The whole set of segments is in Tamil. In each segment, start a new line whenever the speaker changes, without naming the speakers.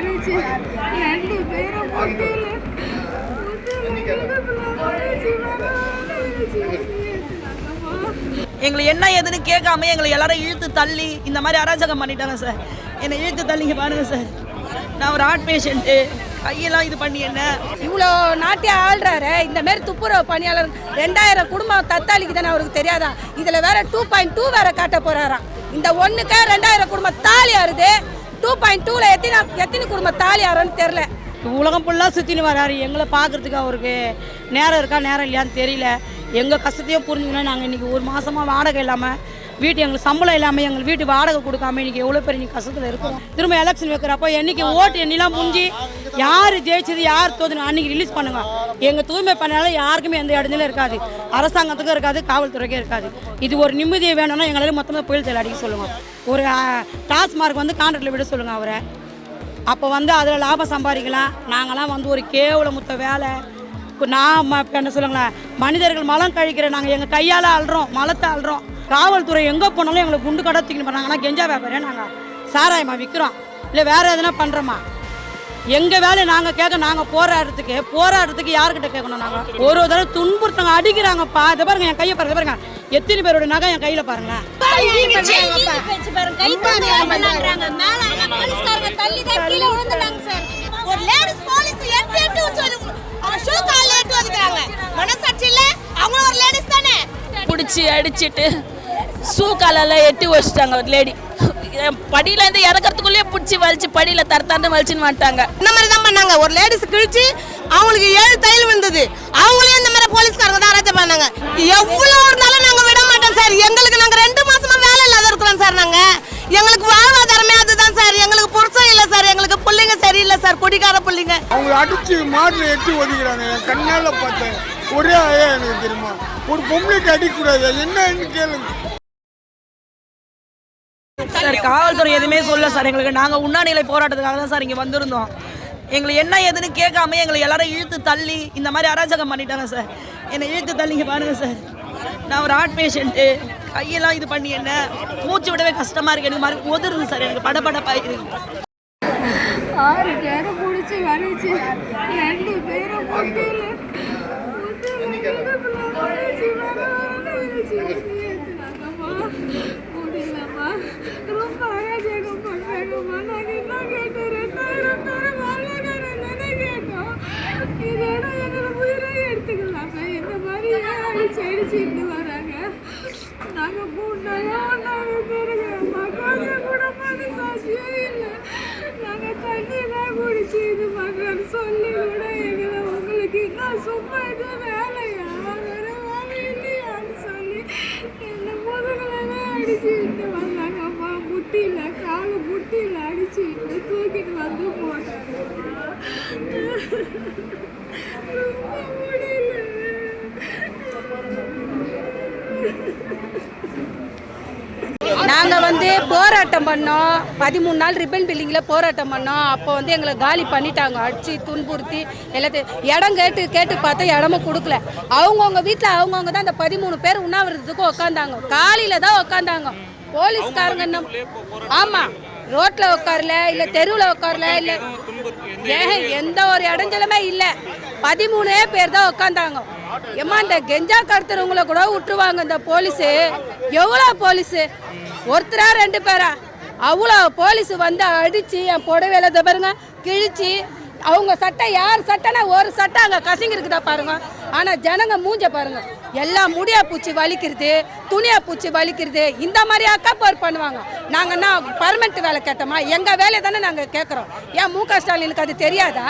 வலிச்சு ரெண்டு பேரும் முட்டியில
எங்களை என்ன ஏதுன்னு கேட்காம எங்களை எல்லாரும் இழுத்து தள்ளி இந்த மாதிரி அராஜகம் பண்ணிட்டாங்க சார். என்னை இழுத்து தள்ளிங்க பாருங்க சார். நான் ஒரு ஹார்ட் பேஷண்ட்டு கையெல்லாம் இது பண்ணி என்ன?
இவ்வளோ நாட்டிய ஆள்றாரு. இந்த மாதிரி துப்புரவு பணியாளர் ரெண்டாயிரம் குடும்பம் தத்தாளிக்கு தானே அவருக்கு தெரியாதா? இதில் வேற டூ பாயிண்ட் டூ வேற காட்ட போறாராம். இந்த ஒன்றுக்கே ரெண்டாயிரம் குடும்பம் தாலி ஆறுது. டூ பாயிண்ட் டூவில் எத்தனை எத்தனை குடும்பம் தாலி ஆறுன்னு தெரில
உலகம் ஃபுல்லாக சுற்றின்னு வராரு. எங்களை பார்க்குறதுக்கு அவருக்கு நேரம் இருக்கா நேரம் இல்லையான்னு தெரியல. எங்கள் கஷ்டத்தையும் புரிஞ்சுக்கணும் நாங்கள் இன்றைக்கி ஒரு மாதமாக வாடகை இல்லாமல் வீட்டு எங்களுக்கு சம்பளம் இல்லாமல் எங்கள் வீட்டு வாடகை கொடுக்காம இன்றைக்கி எவ்வளோ பெரிய இன்னைக்கு கஷ்டத்தில் இருக்கும். திரும்ப எலெக்ஷன் வைக்கிறப்போ என்றைக்கு ஓட்டு எண்ணிலாம் முடிஞ்சு யார் ஜெயிச்சது யார் தோதுன்னு அன்றைக்கி ரிலீஸ் பண்ணுங்க. எங்கள் தூய்மை பண்ணாலும் யாருக்குமே எந்த இடத்துல இருக்காது. அரசாங்கத்துக்கும் இருக்காது காவல்துறைக்கும் இருக்காது. இது ஒரு நிம்மதியை வேணும்னா எங்களால் மொத்தமாக புயல் தேல் அடிக்க சொல்லுங்கள் ஒரு டாஸ்மார்க் வந்து கான்ட்ராக்டில் விட சொல்லுங்கள் அவரை. அப்போ வந்து அதில் லாபம் சம்பாதிக்கலாம். நாங்களாம் வந்து ஒரு கேவலமுத்த வேலை. நான் ம- என்ன சொல்லுங்களேன் மனிதர்கள் மலம் கழிக்கிற நாங்கள் எங்கள் கையால் அழுறோம் மலத்தை அழுறோம் காவல்துறை எங்கே போனாலும் எங்களை குண்டு கடை தூக்கின்னு போகிறாங்க ஆனால் கெஞ்சா வியாபாரம் நாங்கள் சாராயமா விற்கிறோம் இல்லை வேறு எதுனா பண்ணுறோமா எங்கள் வேலையை நாங்கள் கேட்க நாங்கள் போராடுறதுக்கு போராடுறதுக்கு யார்கிட்ட கேட்கணும் நாங்கள் ஒரு தடவை துன்புறுத்தவங்க அடிக்கிறாங்கப்பா இதை பாருங்க என் கையை பாருங்க பாருங்க. எத்தனை பேரோட நகை என் கையில் பாருங்களேன்.
ஒரு லேடிஸ் போலீஸ் எட்டு எட்டு சொல்லி அவன் ஷூ கால்ல எட்டு வந்துக்கிறாங்க மனசாட்சி இல்ல? அவங்களும் ஒரு லேடிஸ் தானே?
பிடிச்சி அடிச்சிட்டு ஷூ காலெல்லாம் எட்டி வச்சிட்டாங்க ஒரு லேடி படியில இருந்து இறக்கறதுக்குள்ளேயே பிடிச்சி வலிச்சு படியில தரத்தாண்டு வலிச்சுன்னு வந்துட்டாங்க.
இந்த மாதிரி தான் பண்ணாங்க. ஒரு லேடிஸ் கிழிச்சு அவங்களுக்கு ஏழு தையல் விழுந்தது. அவங்களையும் இந்த மாதிரி போலீஸ்காரங்க தான் அரெஸ்ட் பண்ணாங்க. எவ்வளவு இருந்தாலும் நாங்க விட மாட்டோம் சார். எங்களுக்கு நாங்க ரெண்டு மாசமா வேலை இல்லாத இருக்கிறோம் சார் நாங்க. எங்களுக்கு வாழ்வாதாரமே அதுதான் சார். எங்களுக்கு புருஷன் இல்ல சார். எங்களுக்கு பிள்ளைங்க சரியில்லை சார். குடிக்கார பிள்ளைங்க.
அவங்கள அடிச்சு மாட்டில் எட்டி ஒதுக்கிறாங்க. என் கண்ணால் பார்த்தேன் ஒரே ஐயா எனக்கு தெரியுமா? ஒரு பொம்பளைக்கு அடிக்கக்கூடாது என்னன்னு கேளுங்க.
சார் காவல்துறை எதுவுமே சொல்ல சார். எங்களுக்கு நாங்கள் உண்ணாநிலை போராட்டத்துக்காக தான் சார் இங்கே வந்திருந்தோம். எங்களை என்ன ஏதுன்னு கேட்காம எங்களை எல்லாரும் இழுத்து தள்ளி இந்த மாதிரி அராஜகம் பண்ணிட்டாங்க சார். என்னை இழுத்து தள்ளிங்க பாருங்க சார். நான் ஒரு ஹார்ட் பேஷண்ட்டு கையெல்லாம் இது பண்ணி என்ன? மூச்சு விடவே கஷ்டமாக இருக்கு. எனக்கு மாதிரி உதருது சார். எனக்கு படபடப்பாயிருக்கு.
ஆறு பேரை பிடிச்சி வலிச்சு. ரெண்டு பேரும் எடுத்துக்கலாம் இந்த மாதிரி அடிச்சு அடிச்சுட்டு வராங்க நாங்கள் மூணு நாளாக நாங்கள் பெருகிறோம்மா கொஞ்சம் கூட மனசாட்சியே இல்லை நாங்கள் தண்ணி தான் குடிச்சு இது பண்ணுறோன்னு சொல்லி கூட எங்களை உங்களுக்கு இன்னும் சும்மா இது வேலையா வேற வேலை இல்லையான்னு சொல்லி என்னை முதுகுலவே அடிச்சுட்டு வந்தாங்கம்மா முட்டியில் காலு முட்டியில் அடிச்சுட்டு தூக்கிட்டு வந்து போட்டாங்கம்மா ரொம்ப முடியல
நாங்கள் வந்து போராட்டம் பண்ணோம். பதிமூணு நாள் ரிப்பன் பில்டிங்கில் போராட்டம் பண்ணோம். அப்போ வந்து எங்களை காலி பண்ணிட்டாங்க. அடித்து துன்புறுத்தி எல்லாத்தையும் இடம் கேட்டு கேட்டு பார்த்தா இடமும் கொடுக்கல. அவங்கவுங்க வீட்டில் அவங்கவுங்க தான் அந்த பதிமூணு பேர் உண்ணாவிரதத்துக்கு உட்காந்தாங்க காலையில் தான் உட்காந்தாங்க போலீஸ்காரங்க ஆமாம் ரோட்டில் உட்காரல இல்லை தெருவில் உட்காரல இல்லை ஏன் எந்த ஒரு இடைஞ்சலுமே இல்லை. பதிமூணே பேர் தான் உட்காந்தாங்க. ஏம்மா இந்த கெஞ்சா கடத்துறவங்கள கூட விட்டுருவாங்க இந்த போலீஸு. எவ்வளோ போலீஸு? ஒருத்தரா ரெண்டு பேரா? அவ்வளோ போலீஸ் வந்து அடித்து என் புடவையில இதை பாருங்க கிழிச்சு அவங்க சட்டை யார் சட்டைனா ஒரு சட்டை அங்கே கசிங்க இருக்குதா பாருங்க. ஆனால் ஜனங்க மூஞ்ச பாருங்க. எல்லாம் முடியா பூச்சி வலிக்கிறது துணியா பூச்சி வலிக்கிறது இந்த மாதிரி அக்காப்போர் பண்ணுவாங்க. நாங்கள் என்ன பர்மனெண்ட் வேலை கேட்டோமா? எங்கள் வேலையை தானே நாங்கள் கேட்குறோம். ஏன் மு க. ஸ்டாலினுக்கு அது தெரியாதா?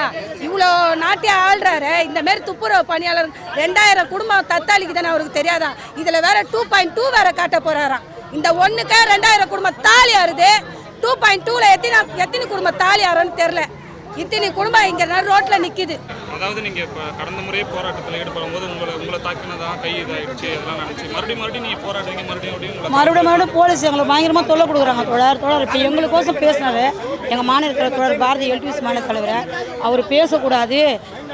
இவ்வளோ நாட்டிய ஆள்றாரு இந்தமாரி துப்புரவு பணியாளர் ரெண்டாயிரம் குடும்பம் தத்தாளிக்கு தானே அவருக்கு தெரியாதா? இதில் வேற டூ பாயிண்ட் டூ வேற காட்ட போகிறாராம் இந்த ஒன்றுக்கா ரெண்டாயிரம் குடும்பம் தாலி ஆறுது. டூ பாயிண்ட் டூவில் எத்தனை எத்தனை குடும்பம் தாலி ஆறுன்னு தெரில இத்தனை குடும்பம் இங்கே ரோட்டில் நிற்கிது
அதாவது நீங்கள் இப்போ கடந்த முறையே போராட்டத்தில் ஈடுபடும் போது உங்களை உங்களை தாக்கினதா கை இதாகிடுச்சு அதெல்லாம் நினச்சி மறுபடியும் மறுபடியும் நீங்கள் போராடுறீங்க மறுபடியும் மறுபடியும்
மறுபடியும் போலீஸ் எங்களை பயங்கரமாக தொல்லை கொடுக்குறாங்க தோழர். தோழர் இப்போ எங்களுக்கோசம் பேசினாரு. எங்கள் மாநில தோழர் பாரதி எல்டிஎஸ் மாநில தலைவர் அவர் பேசக்கூடாது.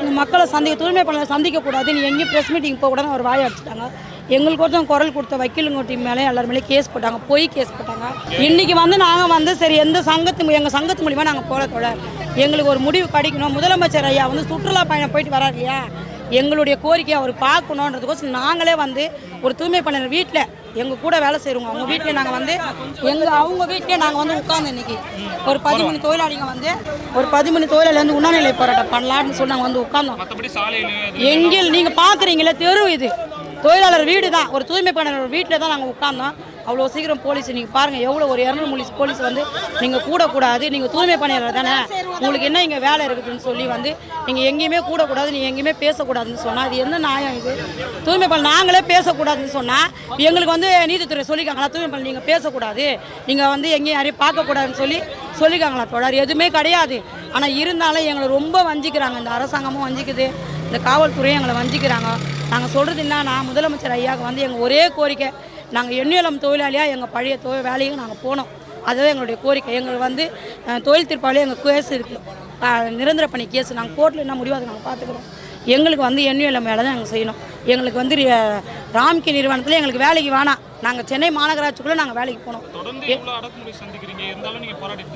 இந்த மக்களை சந்திக்க தூய்மை பண்ண சந்திக்கக்கூடாது. நீ எங்கேயும் ப்ரெஸ் மீட்டிங் போகக்கூடாதுன்னு அவர் வாய அடிச்சிட்டாங்க. எங்களுக்கு ஒருத்தவங்க குரல் கொடுத்த வக்கீலுங்க டீம் மேலே எல்லார் மேலே கேஸ் போட்டாங்க. பொய் கேஸ் போட்டாங்க. இன்னைக்கு வந்து நாங்கள் வந்து சரி எந்த சங்கத்து எங்கள் சங்கத்து மூலிமா நாங்கள் போல தோழர். எங்களுக்கு ஒரு முடிவு கிடைக்கணும். முதலமைச்சர் ஐயா வந்து சுற்றுலா பயணம் போயிட்டு வராரு இல்லையா? எங்களுடைய கோரிக்கையை அவர் பார்க்கணுன்றதுக்கோசம் நாங்களே வந்து ஒரு தூய்மை பணியாளர் வீட்டில் எங்கள் கூட வேலை செய்கிறவங்க அவங்க வீட்டில் நாங்கள் வந்து எங்கள் அவங்க வீட்டிலே நாங்கள் வந்து உட்காந்து இன்னைக்கு ஒரு பதிமூணு தொழிலாளிங்க வந்து ஒரு பதிமூணு தொழிலாளி வந்து உண்ணாநிலை போராட்டம் பண்ணலான்னு சொல்லி நாங்கள் வந்து உட்காந்தோம் எங்கில் நீங்கள் பார்க்குறீங்களே தெரு இது. தொழிலாளர் வீடு தான் ஒரு தூய்மை பணியாளர் வீட்டில் தான் நாங்கள் உட்காந்தோம் அவ்வளோ சீக்கிரம் போலீஸ் நீங்கள் பாருங்கள் எவ்வளோ ஒரு இரநூறு போலீஸ் போலீஸ் வந்து நீங்கள் கூடக்கூடாது நீங்கள் தூய்மை பணியாளர் தானே? உங்களுக்கு என்ன இங்கே வேலை இருக்குதுன்னு சொல்லி வந்து நீங்கள் எங்கேயுமே கூடக்கூடாது நீங்கள் எங்கேயுமே பேசக்கூடாதுன்னு சொன்னால் அது என்ன நியாயம் இது? தூய்மை பணி நாங்களே பேசக்கூடாதுன்னு சொன்னால் எங்களுக்கு வந்து நீதித்துறை சொல்லியிருக்காங்களா தூய்மை பணி நீங்கள் பேசக்கூடாது. நீங்கள் வந்து எங்கேயும் யாரையும் பார்க்கக்கூடாதுன்னு சொல்லி சொல்லியிருக்காங்களா தொடர் எதுவுமே கிடையாது. ஆனால் இருந்தாலும் எங்களை ரொம்ப வஞ்சிக்கிறாங்க. இந்த அரசாங்கமும் வஞ்சிக்குது. இந்த காவல்துறையும் எங்களை வஞ்சிக்கிறாங்க. நாங்கள் சொல்கிறது என்னன்னா முதலமைச்சர் ஐயாவுக்கு வந்து எங்கள் ஒரே கோரிக்கை நாங்கள் எண்ணியலம் தொழிலாளியாக எங்கள் பழைய தொழில் வேலையும் நாங்கள் போனோம். அதுதான் எங்களுடைய கோரிக்கை. எங்களுக்கு வந்து தொழில் திருப்பாலே எங்கள் கேஸ் இருக்குது நிரந்தர பணி கேஸ். நாங்கள் கோர்ட்டில் என்ன முடிவு அதை நாங்கள் பார்த்துக்குறோம் எங்களுக்கு வந்து எண்ணியலம் வேலை தான் நாங்கள் செய்யணும். எங்களுக்கு வந்து ராம்கி நிறுவனத்தில் எங்களுக்கு வேலைக்கு வேணாம் நாங்கள் சென்னை மாநகராட்சிக்குள்ளே நாங்கள் வேலைக்கு போனோம்.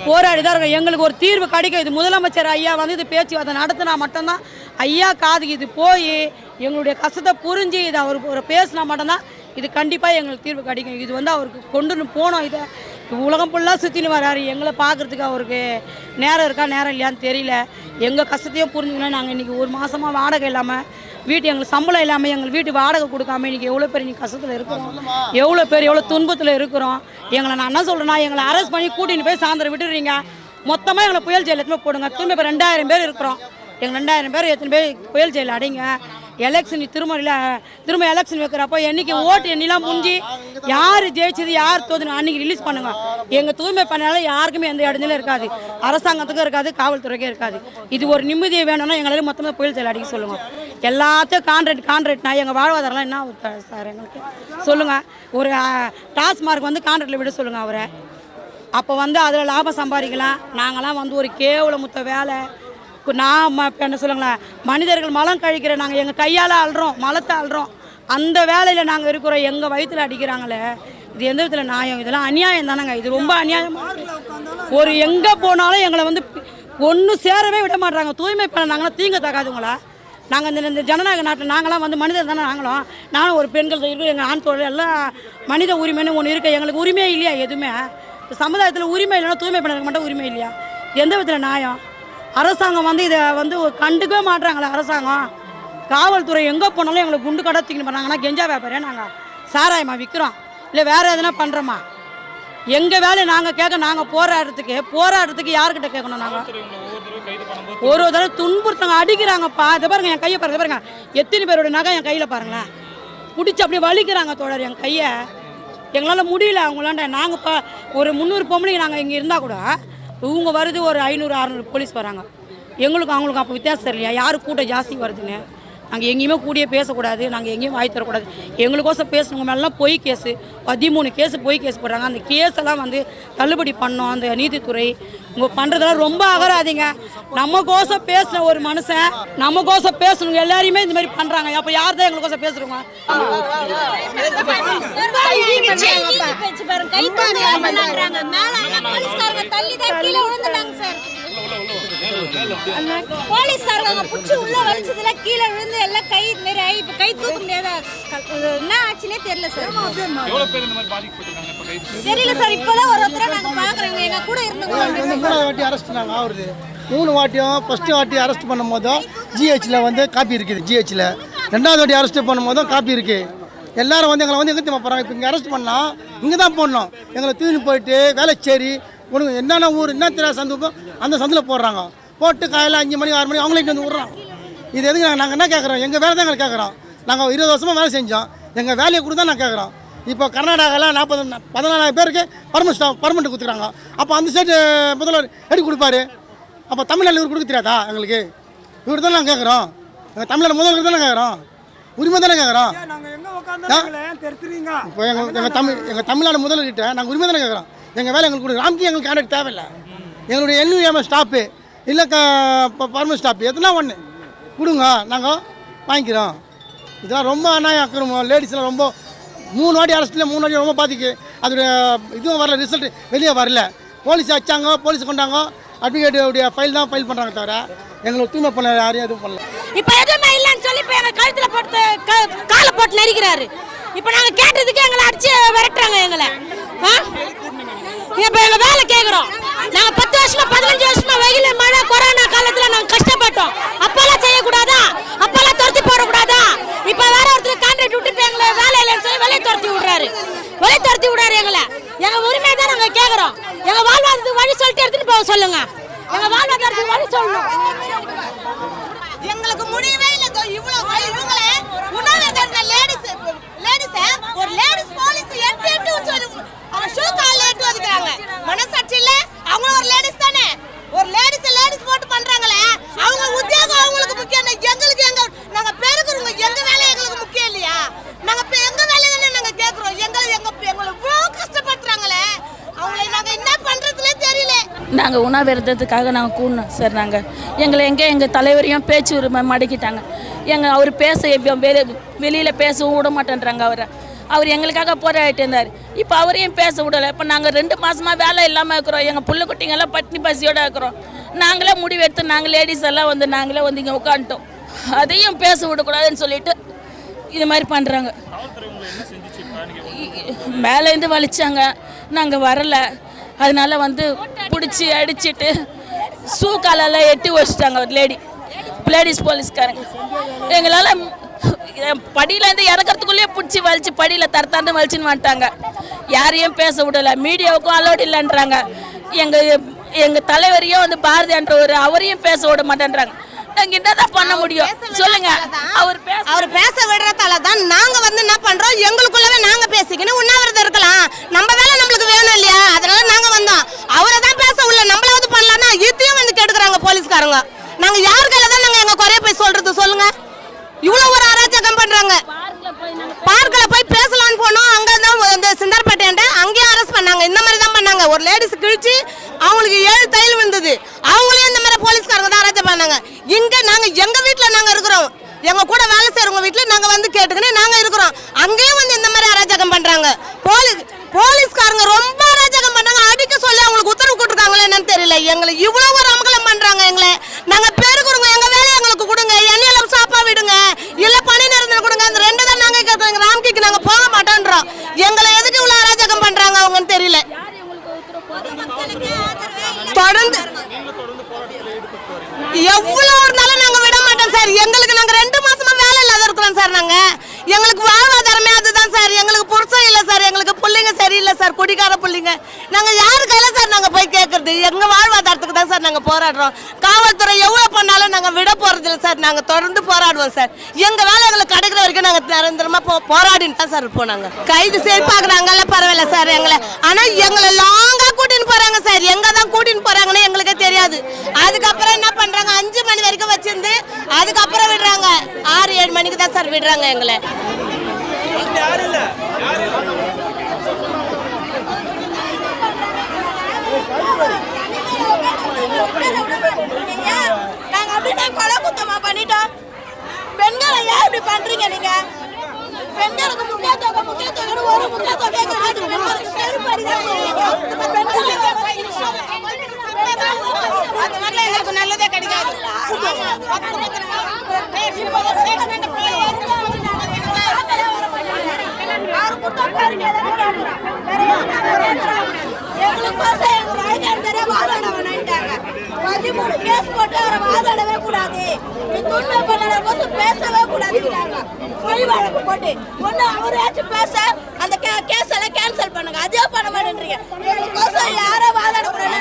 போராடி தான் இருக்கோம். எங்களுக்கு ஒரு தீர்வு கிடைக்கும். இது முதலமைச்சர் ஐயா வந்து இது பேச்சுவார்த்தை நடத்தினா மட்டும்தான் ஐயா காதுக்கு இது போய் எங்களுடைய கஷ்டத்தை புரிஞ்சு இதை அவர் ஒரு பேசினா மட்டும்தான் இது கண்டிப்பாக எங்களுக்கு தீர்வு கிடைக்கும். இது வந்து அவருக்கு கொண்டு போனோம். இதை உலகம் ஃபுல்லாக சுற்றின்னு வராரு. எங்களை பார்க்குறதுக்கு அவருக்கு நேரம் இருக்கா நேரம் இல்லையான்னு தெரியல. எங்கள் கஷ்டத்தையும் புரிஞ்சுக்கணும். நாங்கள் இன்றைக்கி ஒரு மாதமாக வாடகை இல்லாமல் வீட்டு எங்களுக்கு சம்பளம் இல்லாமல் எங்கள் வீட்டு வாடகை கொடுக்காம இன்றைக்கி எவ்வளோ பேர் இன்றைக்கி கஷ்டத்தில் இருக்கிறோம். எவ்வளோ பேர் எவ்வளோ துன்பத்தில் இருக்கிறோம். எங்களை நான் என்ன சொல்கிறேன்னா எங்களை அரெஸ்ட் பண்ணி கூட்டின்னு போய் சாயந்தரம் விட்டுறீங்க மொத்தமாக எங்களை புயல் ஜெயிலில் எடுத்துன்னு போடுங்க. திரும்ப இப்போ ரெண்டாயிரம் பேர் இருக்கிறோம். எங்கள் ரெண்டாயிரம் பேர் எத்தனை பேர் புயல் ஜெயிலில் அடைங்க. எலெக்ஷன் திரும்ப திரும்ப எலெக்ஷன் வைக்கிறப்போ என்னைக்கு ஓட்டு எண்ணிலாம் முடிஞ்சு யார் ஜெயிச்சது யார் தோதுன்னு அன்னைக்கு ரிலீஸ் பண்ணுங்க. எங்கள் தூய்மை பண்ணாலும் யாருக்குமே எந்த இடத்துலையும் இருக்காது. அரசாங்கத்துக்கும் இருக்காது காவல்துறைக்கும் இருக்காது. இது ஒரு நிம்மதியை வேணும்னா எங்களால் மொத்தமாக புயல் செயல் அடிக்க சொல்லுங்கள் எல்லாத்தையும் கான்ட்ராக்ட் கான்ட்ராக்ட்னா எங்கள் வாழ்வாதாரம்லாம் என்ன சார் எங்களுக்கு? சொல்லுங்கள் ஒரு டாஸ்மார்க் வந்து கான்ட்ராக்டில் விட சொல்லுங்கள் அவரை. அப்போ வந்து அதில் லாபம் சம்பாதிக்கலாம். நாங்களாம் வந்து ஒரு கேவலமுத்த வேலை. நான் ம- என்ன சொல்லுங்களேன் மனிதர்கள் மலம் கழிக்கிற நாங்கள் எங்கள் கையால் அழுறோம் மலத்தை அழுறோம் அந்த வேலையில் நாங்கள் இருக்கிறோம் எங்கள் வயிற்றில் அடிக்கிறாங்களே இது எந்த விதத்தில் நியாயம்? இதெல்லாம் அநியாயம் தானேங்க. இது ரொம்ப அநியாயமாக ஒரு எங்கே போனாலும் எங்களை வந்து ஒன்றும் சேரவே விட மாட்டாங்க தூய்மை பண்ண நாங்களாம் தீங்க தகாதுங்களா நாங்கள் இந்த இந்த ஜனநாயக நாட்டில் நாங்களாம் வந்து மனிதர் தானே நாங்களும். நானும் ஒரு பெண்கள் இருக்கு எங்கள் ஆண் தோழர் எல்லாம் மனித உரிமைன்னு ஒன்று இருக்குது எங்களுக்கு உரிமையே இல்லையா எதுவுமே? இந்த சமுதாயத்தில் உரிமை இல்லைன்னா தூய்மை பண்ண மட்டும் உரிமை இல்லையா? எந்த விதத்தில் நியாயம்? அரசாங்கம் வந்து இதை வந்து கண்டுக்கவே மாட்றாங்களே அரசாங்கம். காவல்துறை எங்கே போனாலும் எங்களை குண்டு கடை தூக்கின்னு போனாங்கன்னா கெஞ்சா வியாபாரியா நாங்கள் சாராயமா விற்கிறோம் இல்லை வேறு எதுனா பண்ணுறோமா எங்கள் வேலையை நாங்கள் கேட்க நாங்கள் போராடுறதுக்கு போராடுறதுக்கு யார்கிட்ட கேட்கணும் நாங்கள் ஒரு ஒரு தடவை துன்புறுத்தாங்க அடிக்கிறாங்கப்பா. இதை பாருங்க என் கையை பாருங்க இதை பாருங்க. எத்தனை பேரோட நகை என் கையில் பாருங்களேன். பிடிச்சி அப்படியே வலிக்கிறாங்க தோழர் என் கையை. எங்களால் முடியல அவங்களாண்ட நாங்கள் இப்போ ஒரு முந்நூறு பொம்பளைங்க நாங்கள் இங்கே இருந்தால் கூட இவங்க வருது ஒரு ஐநூறு அறநூறு போலீஸ் வராங்க. எங்களுக்கும் அவங்களுக்கும் அப்போ வித்தியாசம் தெரியலையா? யார் கூட்டம் ஜாஸ்தி வருதுன்னு? நாங்கள் எங்கேயுமே கூடியே பேசக்கூடாது நாங்கள் எங்கேயும் வாய் தரக்கூடாது எங்களுக்கோசம் பேசுனவங்க மேலாம் பொய் கேஸு பதிமூணு கேஸு பொய் கேஸ் போடுறாங்க. அந்த கேஸெல்லாம் வந்து தள்ளுபடி பண்ணோம் அந்த நீதித்துறை. உங்கள் பண்ணுறதெல்லாம் ரொம்ப அகராதீங்க. நமக்கோசம் பேசின ஒரு மனுஷன் நமக்கோசம் பேசணுங்க எல்லாரையுமே இந்த மாதிரி பண்ணுறாங்க அப்போ யார் தான் எங்களுக்கோசம் பேசுகிறோங்க
போலீஸ்காரங்க புடிச்சு உள்ள வலிச்சதுல கீழே விழுந்து எல்லாம் கை மாதிரி ஆகி இப்ப கை தூக்க முடியாத என்ன ஆச்சுன்னே தெரியல சார். தெரியல சார் இப்பதான் ஒரு ஒருத்தர நாங்க பாக்குறோங்க எங்க கூட இருந்தவங்க
மூணாவது வாட்டி அரெஸ்ட் நாங்கள் ஆகுறது. மூணு வாட்டியும் ஃபஸ்ட்டு வாட்டி அரெஸ்ட் பண்ணும் போதும் ஜிஹெச்சில் வந்து காப்பி இருக்குது. ஜிஹெச்சில் ரெண்டாவது வாட்டி அரெஸ்ட் பண்ணும் போதும் காப்பி இருக்குது எல்லாரும் வந்து எங்களை வந்து எங்கே தெரியுமா போகிறாங்க இப்போ இங்கே அரெஸ்ட் பண்ணால் இங்கே தான் போடணும். எங்களை தூக்கின்னு போயிட்டு வேலைச்சேரி உனக்கு என்னென்ன ஊர் என்ன தெரியாத சந்து அந்த சந்தில் போடுறாங்க. போட்டு காலையில் அஞ்சு மணி ஆறு மணி அவங்களே வந்து விட்றாங்க. இது எதுக்கு நாங்கள் நாங்கள் என்ன கேட்குறோம் எங்கள் வேலை தான் எங்களுக்கு கேட்குறோம் நாங்கள் இருபது வருஷமாக வேலை செஞ்சோம். எங்கள் வேலையை கூட தான் நான் கேட்குறோம் இப்போ கர்நாடகாவில் நாற்பது பதினாலாயிரம் பேருக்கு பர்மனெண்ட் ஸ்டாஃப் பர்மனெண்ட் கொடுத்துருக்காங்க. அப்போ அந்த ஸ்டேட்டு முதல்வர் எப்படி கொடுப்பாரு? அப்போ தமிழ்நாட்டில் இவர் கொடுக்க தெரியாதா எங்களுக்கு? இவர் தான் நாங்கள் கேட்குறோம் எங்கள் தமிழ்நாடு முதல்வர் தானே கேட்குறோம் உரிமை தானே கேட்குறோம் இப்போ எங்கள் எங்கள் தமிழ் எங்கள் தமிழ்நாடு முதல்வர்கிட்ட நாங்கள் உரிமை தானே கேட்குறோம் எங்கள் வேலை எங்களுக்கு கொடு ராம்கி எங்களுக்கு கான்ட்ராக்ட் தேவையில்லை. எங்களுடைய என்யூஎம் ஸ்டாப்பு இல்லை க பர்மனன்ட் ஸ்டாப்பு எதுனா ஒன்று கொடுங்க நாங்கள் வாங்கிக்கிறோம். இதெல்லாம் ரொம்ப அநியாயம் அக்கிரமம். லேடிஸ்லாம் ரொம்ப மூணு வாட்டி அரசில் மூணு வாட்டி ரொம்ப பாதிக்கு. அதோடைய இதுவும் வரல ரிசல்ட் வெளியே வரல. போலீஸ் வச்சாங்க போலீஸ் கொண்டாங்க. அட்வொகேட்டுடைய ஃபைல் தான் ஃபைல் பண்ணுறாங்க தவிர எங்களை தூய்மை பண்ண யாரையும் எதுவும் பண்ணல.
இப்போ எதுவுமே இல்லைன்னு சொல்லி இப்போ எங்கள் கழுத்தில் போட்டு க- காலை போட்டு நெரிக்கிறாரு. இப்போ நாங்கள் கேட்டதுக்கு எங்களை அடிச்சு விரட்டுறாங்க எங்களை ஆ இப்போ எங்கள் வேலை கேட்குறோம் நாங்கள் பத்து வருஷமா பதினஞ்சு வருஷமா வெயில் மழை கொரோனா காலத்தில் நாங்கள் கஷ்டப்பட்டோம் அப்பெல்லாம் செய்யக்கூடாதா அப்பெல்லாம் துரத்தி போடக்கூடாதா இப்போ வேற ஒருத்தர் கான்ட்ராக்ட் விட்டுட்டு எங்களை வேலை இல்லைன்னு சொல்லி வெளியே துரத்தி விடுறாரு வெளியே துரத்தி விடுறாரு எங்களை எங்கள் உரிமையை தான் நாங்கள் கேட்குறோம் எங்கள் வாழ்வாதாரத்துக்கு வழி சொல்லிட்டு எடுத்துட்டு போக சொல்லுங்க எங்கள் வாழ்வாதாரத்துக்கு வழி சொல்லணும் எங்களுக்கு முடியவே இல்லை இதோ இவ்வளவு இவங்களே உணவு லேடிஸ் லேடிஸ் ஒரு லேடிஸ் போலீஸ் எட்டு எட்டு சொல்லி அவங்க ஷூ கால்ல எட்டு வந்துக்கிறாங்க மனசாட்சி இல்ல அவங்க ஒரு லேடிஸ் தானே ஒரு லேடிஸ் லேடிஸ் போட்டு பண்றாங்களே அவங்க உத்தியோகம் அவங்களுக்கு முக்கியம் இல்லை. எங்களுக்கு எங்க நாங்க பேருக்குறவங்க எங்க வேலை எங்களுக்கு முக்கியம் இல்லையா நாங்க இப்ப எங்க வேலை தானே நாங்க கேக்குறோம் எங்க எங்க எங்களை இவ்வளவு கஷ்டப்படுத்துறாங்களே அவங்களை நாங்க என்ன பண்றதுலே தெரியல
நாங்கள் உண்ணாவிரதத்துக்காக நாங்கள் கூடணும் சார் நாங்கள் எங்களை எங்கே எங்கள் தலைவரையும் பேச்சு உரிமை மடக்கிட்டாங்க. எங்கள் அவர் பேச எப்ப- வெளி வெளியில் பேசவும் விட மாட்டேன்றாங்க அவரை. அவர் எங்களுக்காக போராடிட்டு இருந்தார். இப்போ அவரையும் பேச விடலை. இப்போ நாங்கள் ரெண்டு மாசமா வேலை இல்லாமல் இருக்கிறோம். எங்கள் புள்ள குட்டிங்கெல்லாம் பட்டினி பசியோட இருக்கிறோம். நாங்களே முடிவெடுத்து நாங்கள் லேடிஸ் எல்லாம் வந்து நாங்களே வந்து இங்கே உட்காந்துட்டோம் அதையும் பேச விடக்கூடாதுன்னு சொல்லிட்டு இது மாதிரி பண்ணுறாங்க மேலேருந்து வலிச்சாங்க. நாங்கள் வரல. அதனால வந்து பிடிச்சி அடிச்சிட்டு ஷூ காலெல்லாம் எட்டி வச்சிட்டாங்க ஒரு லேடி. லேடிஸ் போலீஸ்காரங்க. எங்களால் படியிலேருந்து இறக்கறதுக்குள்ளேயே பிடிச்சி வலிச்சு படியில் தரத்தாண்டு வலிச்சுன்னு வந்துட்டாங்க. யாரையும் பேச விடலை. மீடியாவுக்கும் அலோட் இல்லைன்றாங்க. எங்கள் எங்கள் தலைவரையும் வந்து பாரதியான்ற ஒரு அவரையும் பேச விட மாட்டேன்றாங்க. நாங்கள் என்னதான் பண்ண முடியும்? சொல்லுங்க. அவர் பேச
அவர் பேச விடுறதால தான் நாங்க வந்து என்ன பண்றோம்? எங்களுக்குள்ளவே நாங்க பேசிக்கணும். உண்ணாவிரதம் இருக்கலாம். நம்ம வேலை நம்மளுக்கு வேணும் இல்லையா அதனால நாங்க வந்தோம் அவரை தான் பேச உள்ள நம்மளாவது பண்ணலாம்னா இத்தையும் வந்து கெடுக்குறாங்க போலீஸ்காரங்க நாங்க யார் கையில தான் நாங்க எங்க குறைய போய் சொல்றது சொல்லுங்க. இவ்வளவு ஒரு அராஜகம் பண்றாங்க. பார்க்கில் போய் பேசலாம்னு போனோம். அங்க தான் இந்த சிந்தார்பேட்டையாண்ட அங்கேயும் அரெஸ்ட் பண்ணாங்க. இந்த மாதிரி தான் பண்ணாங்க. ஒரு லேடிஸ் கிழிச்சு அவங்களுக்கு ஏழு தையல் வந்தது அவங்களையும் இந்த மாதிரி போலீஸ்காரங்க தான் அரெஸ்ட் பண்ணாங்க. இங்க நாங்க எங்க வீட்ல நாங்க இருக்கிறோம். எங்க கூட வேலை செய்யறவங்க வீட்ல நாங்க வந்து கேட்டுக்கின்னு நாங்க இருக்கிறோம். அங்கேயும் வந்து இந்த மாதிரி அராஜகம் பண்றாங்க. போலீஸ் போலீஸ்காரங்க ரொம்ப அராஜகம் பண்ணாங்க அடிக்க சொல்லி அவங்களுக்கு உத்தரவு கொடுத்துருக்காங்களே என்னன்னு தெரியல. எங்களை இவ்வளவு ஒரு அமகலம் பண்றாங்க எங்களை நாங்க பேருக்குறோங்க எங்க வேலையை எங்களுக்கு கொடுங்க எண்ணெயில சாப்பா விடுங்க இல்ல பணி நிரந்தரம் கொடுங்க அந்த ரெண்டு தான் நாங்க கேட்கறோம் ராம்கிக்கு நாங்க போக மாட்டோன்றோம் எங்களை எதுக்கு இவ்வளவு அராஜகம் பண்றாங்க அவங்கன்னு தெரியல தொடர்ந்து எவ்வளவு இருந்தாலும் நாங்க விட மாட்டோம் சார் எங்களுக்கு நாங்க ரெண்டு மாசமா வேலை இல்லாத இருக்கிறோம் சார் நாங்க எங்களுக்கு வாழ்வாதாரமே அதுதான் சார் எங்களுக்கு புருஷன் இல்ல சார் எங்களுக்கு பிள்ளைங்க சரியில்லை சார் குடிக்கார பிள்ளைங்க நாங்க யாரு கையில சார் நாங்க போய் எங்க வாழ்வாதாரத்துக்கு தான் சார் நாங்க போராடுறோம். காவல்துறை எவ்வளவு பண்ணாலும் நாங்க விட போறது சார். நாங்க தொடர்ந்து போராடுவோம் சார். எங்க வேலை எங்களுக்கு கிடைக்கிற வரைக்கும் நாங்க நிரந்தரமா போ போராடின்னு தான் சார் இருப்போம் நாங்க. கைது பார்க்குறாங்கல்ல பரவாயில்ல சார் எங்களை. ஆனா எங்களை லாங்கா கூட்டின்னு போறாங்க சார். எங்க தான் கூட்டின்னு போறாங்கன்னு எங்களுக்கே தெரியாது. அதுக்கப்புறம் என்ன பண்றாங்க? அஞ்சு மணி வரைக்கும் வச்சிருந்து அதுக்கப்புறம் விடுறாங்க. ஆறு ஏழு மணிக்கு தான் சார் விடுறாங்க எங்களை.
நாங்க அப்படின்னா கொலை குத்தமா பண்ணிட்டோம் பெண்களை ஏன் இப்படி பண்றீங்க நீங்க பெண்களுக்கு முக்கியத்துவம் முக்கியத்துவம் ஒரு முக்கியத்துவம் கேட்கறது பெண்களுக்கு செருப்படி தான்
அந்த மாதிரிலாம் எங்களுக்கு நல்லதே கிடைக்காது
எங்களுக்கோசம் எங்க வழக்கறிஞரே வாதாட வேணான்ட்டாங்க பதிமூணு கேஸ் போட்டு அவரை வாதாடவே கூடாது. நீ பண்ணலாம் பேசவே கூடாதுட்டாங்க பொய் வழக்கு போட்டு. அவராச்சும் பேச அந்த கேஸ் எல்லாம் கேன்சல் பண்ணுங்க. அதே பண்ண மாட்டேன்றீங்க. எங்களுக்கோசம் யாரும் வாதாட கூடாது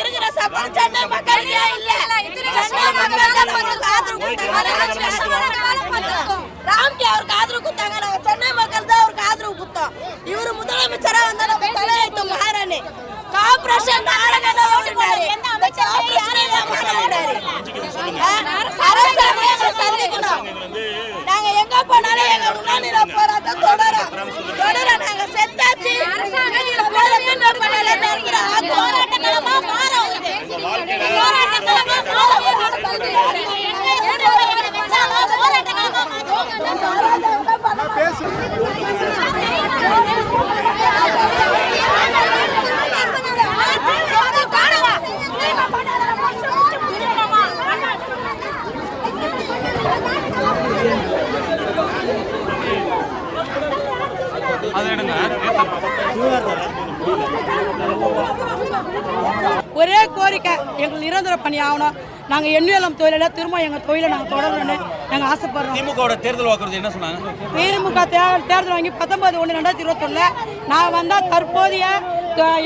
இருக்கிற சப்போர்ட் சென்னை மக்களுக்கே இல்ல. சென்னை மக்கள் தான் ஆதரவு கொடுத்தாங்க. ராம்கி அவருக்கு ஆதரவு கொடுத்தாங்க நாங்க சென்னை மக்கள் தான் அவருக்கு ஆதரவு கொடுத்தோம் இவரு முதலமைச்சரா வந்தா நம்ம தலையெழுத்து மாறனு. கார்பரேஷன் நாடகம் ஓட்டுனாரு அரசாங்கம் சந்திக்கணும். நாங்க எங்க போனாலும் எங்க உண்ணாநிலை போராட்டம்
கோரிக்கை எங்களுக்கு நிரந்தர பணி ஆகணும் நாங்கள் எண்ணியலம் தொழிலில் திரும்ப எங்கள் தொழிலை நாங்கள் தொடரணும்னு நாங்கள் ஆசைப்படுறோம்.
திமுகவோட தேர்தல் வாக்குறுதி என்ன சொன்னாங்க?
திமுக தேர்தல் வாங்கி பத்தொன்பது ஒன்று ரெண்டாயிரத்தி இருபத்தொன்னில் நான் வந்தால் தற்போதைய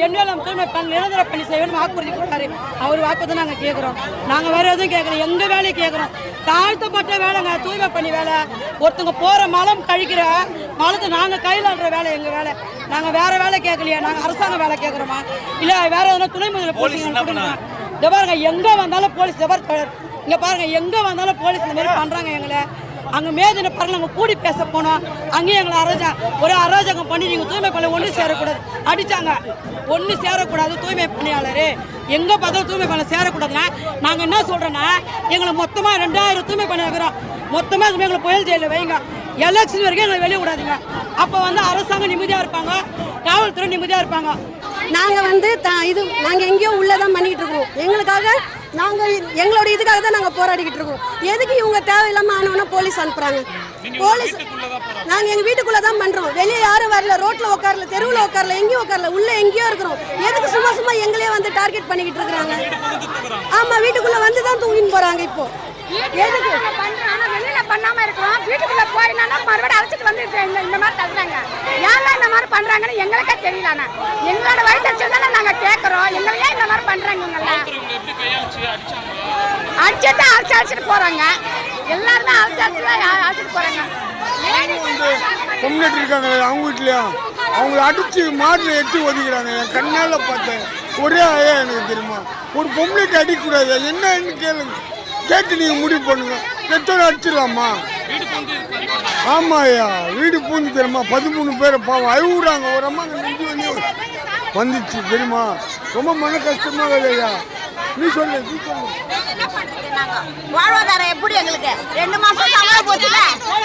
எண்ணியலம் தூய்மை பணி நிரந்தர பணி செய்வேன்னு வாக்குறுதி கொடுத்தாரு. அவர் வாக்குறுதி நாங்கள் கேட்குறோம் நாங்கள் வேறு எதுவும் கேட்குறோம் எங்கள் வேலையை கேட்குறோம் தாழ்த்தப்பட்ட வேலைங்க தூய்மை பண்ணி வேலை. ஒருத்தங்க போகிற மலம் கழிக்கிற மலத்தை நாங்கள் கையில் அள்ளுற வேலை எங்கள் வேலை. நாங்கள் வேறு வேலை கேட்கலையா நாங்கள் அரசாங்க வேலை கேட்குறோமா இல்லை வேறு எதனா துணை முதல்ல
போலீஸ் பண்ணாங்க?
இங்க பாருங்க எங்க வந்தாலும் போலீஸ் இங்க பாருங்க எங்க வந்தாலும் போலீஸ் இந்த மாதிரி பண்றாங்க எங்களை. அங்கே மேதின பாருங்க நாங்கள் கூடி பேச போனோம். அங்கேயும் எங்களை அராஜகம் ஒரு அராஜகம் பண்ணி நீங்கள் தூய்மை பண்ண ஒன்று சேரக்கூடாது. அடித்தாங்க ஒன்று சேரக்கூடாது தூய்மை பணியாளர். எங்கே பார்த்தாலும் தூய்மை பண்ண சேரக்கூடாதுன்னா நாங்கள் என்ன சொல்கிறோன்னா எங்களை மொத்தமாக ரெண்டாயிரம் தூய்மை பண்ணி வைக்கிறோம் மொத்தமாக எங்களை புயல் ஜெயிலில் வைங்க. எலெக்ஷன் வரைக்கும் எங்களை வெளியே விடாதீங்க. அப்போ வந்து அரசாங்கம் நிம்மதியாக இருப்பாங்க. காவல்துறை நிம்மதியாக இருப்பாங்க.
நாங்கள் வந்து த இது நாங்கள் எங்கேயோ உள்ளே தான் பண்ணிக்கிட்டு இருக்கோம். எங்களுக்காக நாங்கள் எங்களோட இதுக்காக தான் நாங்கள் போராடிக்கிட்டு இருக்கோம். எதுக்கு இவங்க தேவையில்லாமல் ஆனவனா போலீஸ் அனுப்புகிறாங்க போலீஸ் நாங்கள் எங்கள் வீட்டுக்குள்ளே தான் பண்ணுறோம் வெளியே யாரும் வரல. ரோட்டில் உட்காரல தெருவில் உட்காரல எங்கேயும் உட்காரல உள்ளே எங்கேயோ இருக்கிறோம். எதுக்கு சும்மா சும்மா எங்களே வந்து டார்கெட் பண்ணிக்கிட்டு இருக்கிறாங்க? ஆமாம் வீட்டுக்குள்ளே வந்து தான் தூங்கின்னு போகிறாங்க இப்போ. எதுக்கு?
பண்றாங்க வெளியில பண்ணாம இருக்கிறோம். வீட்டுக்குள்ள போயினா மறுபடியும் அழைச்சிட்டு வந்து இந்த இந்த- மாதிரி தள்ளுறாங்க. ஏன் இந்த மாதிரி பண்றாங்கன்னு எங்களுக்கே தெரியல ஆனா. எங்களோட வயிற்றுச்சல் தானே நாங்க கேட்கறோம் எங்களை ஏன் இந்த மாதிரி பண்றாங்க அடிச்சுட்டு அழைச்சி அழைச்சிட்டு போறாங்க. எல்லாருமே அழைச்சி அழைச்சி தான் அழைச்சிட்டு போறாங்க.
வந்து பொம்னட்டு இருக்காங்க அவங்க வீட்லயும் அவங்கள அடிச்சு மாட்டில் எட்டி ஒதுக்கிறாங்க. என் கண்ணால பார்த்தேன் ஒரே ஐயா எனக்கு தெரியுமா? ஒரு பொம்பளைக்கு அடிக்கக்கூடாது? என்னன்னு கேளுங்க. கேட்டு நீங்க முடிவு பண்ணுங்க. பெற்றோர் அடிச்சிடலாமா?
வீட்டுக்கு
ஐயா வீடு பூந்து தெரியுமா? பதிமூணு பேர் பாவம் அழுகுறாங்க ஒரு அம்மா அங்க நெஞ்சு வலி வந்துச்சு தெரியுமா? ரொம்ப மன கஷ்டமா இருக்குது ஐயா நீ சொல்லு நீ சொல்லு.
வாழ்வாதாரம் எப்படி எங்களுக்கு? ரெண்டு மாசம் சம்பளம் போச்சுல?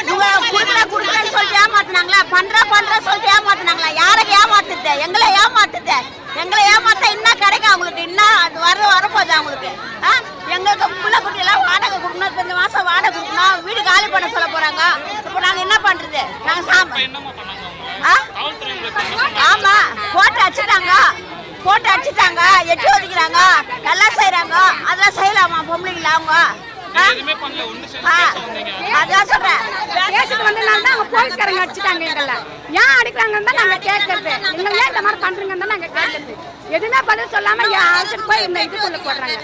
உங்க குடுக்குற குடுக்குறேன்னு சொல்லிட்டு ஏமாத்துனாங்களா? பண்ற பண்ற சொல்லிட்டு ஏமாத்துனாங்களா? யாரை ஏமாத்துது எங்களை ஏமாத்துது எங்களை ஏமாத்த என்ன கிடைக்கும் அவங்களுக்கு என்ன அது வர வரப்போகுது அவங்களுக்கு ஆ? எங்களுக்கு புள்ள குட்டியெல்லாம் வாடகை கொடுக்கணும் இப்ப இந்த மாசம் வாடகை கொடுக்கணும் வீடு காலி பண்ண சொல்ல போறாங்க இப்போ நாங்க என்ன பண்றது நாங்க சாம்ப
என்னம்மா பண்ணாங்க அவங்க
ஆ?
காவல்துறை உங்களுக்கு என்ன சொன்னாங்க?
ஆமா போட்டு அடிச்சுட்டாங்க அடிச்சுட்டாங்க எட்டி ஒதுக்கிறாங்க எல்லாம் செய்றாங்க அதெல்லாம் செய்யலாமா பொம்பளைங்கள அவங்க? அதான் சொல்றேன்.
பேசிட்டு தான் அவங்க போலீஸ்காரங்க அடிச்சுட்டாங்க எங்களை. ஏன் அடிக்கிறாங்கன்னு தான் நாங்க கேட்கறது. எங்களை ஏன் இந்த மாதிரி பண்றீங்கன்னு தான் நாங்க கேட்கறது. எதுவுமே பதில் சொல்லாம ஏன் அழைச்சிட்டு போய் இந்த இதுக்குள்ள போடுறாங்க.